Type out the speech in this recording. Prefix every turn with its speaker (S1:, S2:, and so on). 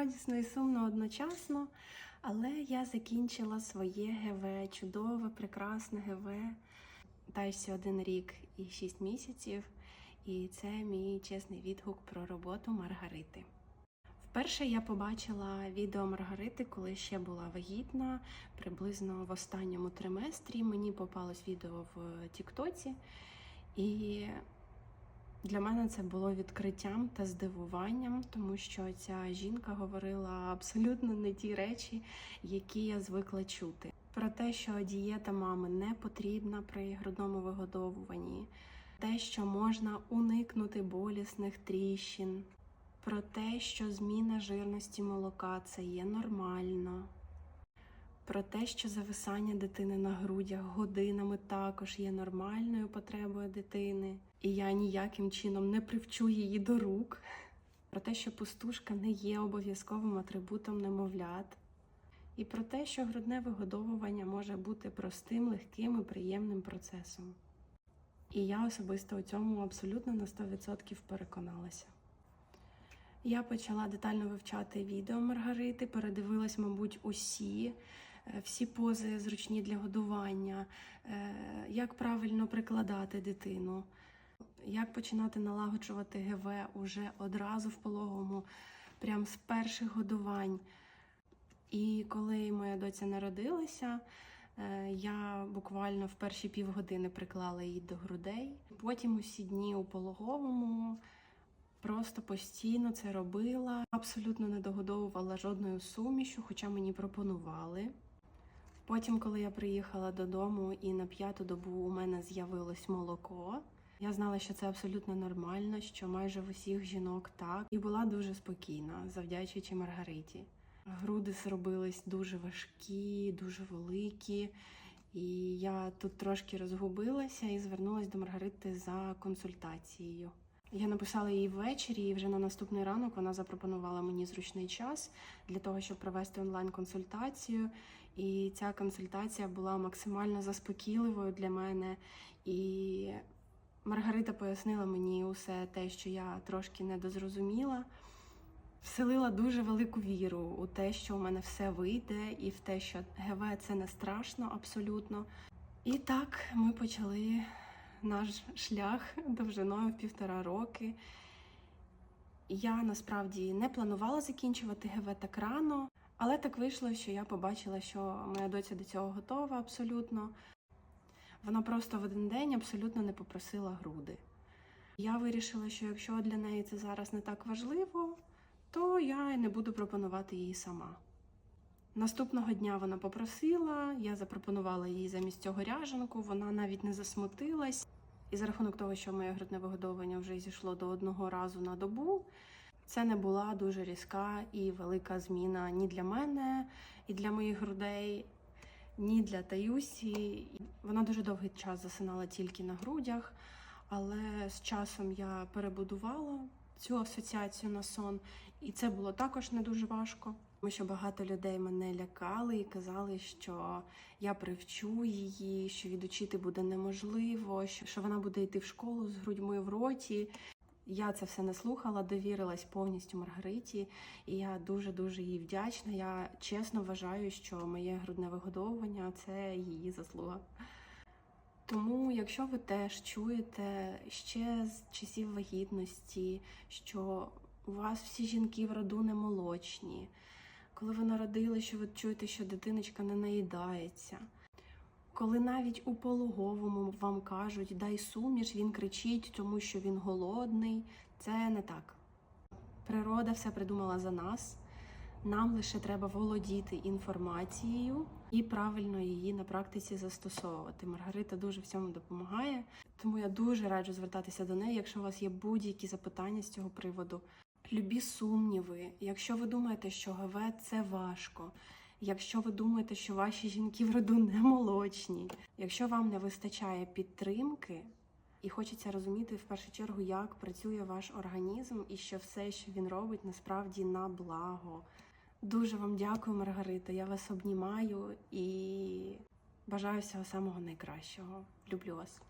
S1: радісно і сумно одночасно, але я закінчила своє ГВ, чудове, прекрасне ГВ. Тайсі один рік і шість місяців, і це мій чесний відгук про роботу Маргарити. Вперше я побачила відео Маргарити, коли ще була вагітна, приблизно в останньому триместрі. Мені попалось відео в Тіктоці, і для мене це було відкриттям та здивуванням, тому що ця жінка говорила абсолютно не ті речі, які я звикла чути. Про те, що дієта мами не потрібна при грудному вигодовуванні, те, що можна уникнути болісних тріщин, про те, що зміна жирності молока це є нормально. Про те, що зависання дитини на грудях годинами також є нормальною потребою дитини, і я ніяким чином не привчу її до рук. Про те, що пустушка не є обов'язковим атрибутом немовлят, і про те, що грудне вигодовування може бути простим, легким і приємним процесом. І я особисто у цьому абсолютно на 100% переконалася. Я почала детально вивчати відео Маргарити, передивилась, мабуть, усі, е, всі пози зручні для годування, е, як правильно прикладати дитину, як починати налагоджувати ГВ уже одразу в пологому, прям з перших годувань. І коли моя доця народилася, е, я буквально в перші півгодини приклала її до грудей. Потім усі дні у пологовому просто постійно це робила, абсолютно не догодовувала жодною сумішю, хоча мені пропонували. Потім, коли я приїхала додому і на п'яту добу у мене з'явилось молоко, я знала, що це абсолютно нормально, що майже в усіх жінок так, і була дуже спокійна, завдячуючи Маргариті. Груди зробились дуже важкі, дуже великі. І я тут трошки розгубилася і звернулася до Маргарити за консультацією. Я написала їй ввечері, і вже на наступний ранок вона запропонувала мені зручний час для того, щоб провести онлайн-консультацію. І ця консультація була максимально заспокійливою для мене. І Маргарита пояснила мені усе те, що я трошки недозрозуміла. Вселила дуже велику віру у те, що у мене все вийде, і в те, що ГВ це не страшно абсолютно. І так ми почали наш шлях довжиною в півтора роки. Я насправді не планувала закінчувати ГВ так рано, але так вийшло, що я побачила, що моя доця до цього готова абсолютно. Вона просто в один день абсолютно не попросила груди. Я вирішила, що якщо для неї це зараз не так важливо, то я не буду пропонувати її сама. Наступного дня вона попросила, я запропонувала їй замість цього ряженку, вона навіть не засмутилась. І за рахунок того, що моє грудне вигодовування вже зійшло до одного разу на добу, це не була дуже різка і велика зміна ні для мене, і для моїх грудей, ні для Таюсі. Вона дуже довгий час засинала тільки на грудях, але з часом я перебудувала цю асоціацію на сон, і це було також не дуже важко. Тому що багато людей мене лякали і казали, що я привчу її, що відучити буде неможливо, що вона буде йти в школу з грудьми в роті. Я це все не слухала, довірилась повністю Маргариті, і я дуже дуже їй вдячна. Я чесно вважаю, що моє грудне вигодовування це її заслуга. Тому, якщо ви теж чуєте ще з часів вагітності, що у вас всі жінки в роду не молочні, коли ви народили, що ви чуєте, що дитиночка не наїдається, коли навіть у пологовому вам кажуть дай суміш, він кричить, тому що він голодний, це не так. Природа все придумала за нас. Нам лише треба володіти інформацією і правильно її на практиці застосовувати. Маргарита дуже в цьому допомагає, тому я дуже раджу звертатися до неї, якщо у вас є будь-які запитання з цього приводу. Любі сумніви, якщо ви думаєте, що ГВ це важко, якщо ви думаєте, що ваші жінки в роду не молочні, якщо вам не вистачає підтримки. І хочеться розуміти в першу чергу, як працює ваш організм і що все, що він робить, насправді на благо. Дуже вам дякую, Маргарита. Я вас обнімаю і бажаю всього самого найкращого. Люблю вас.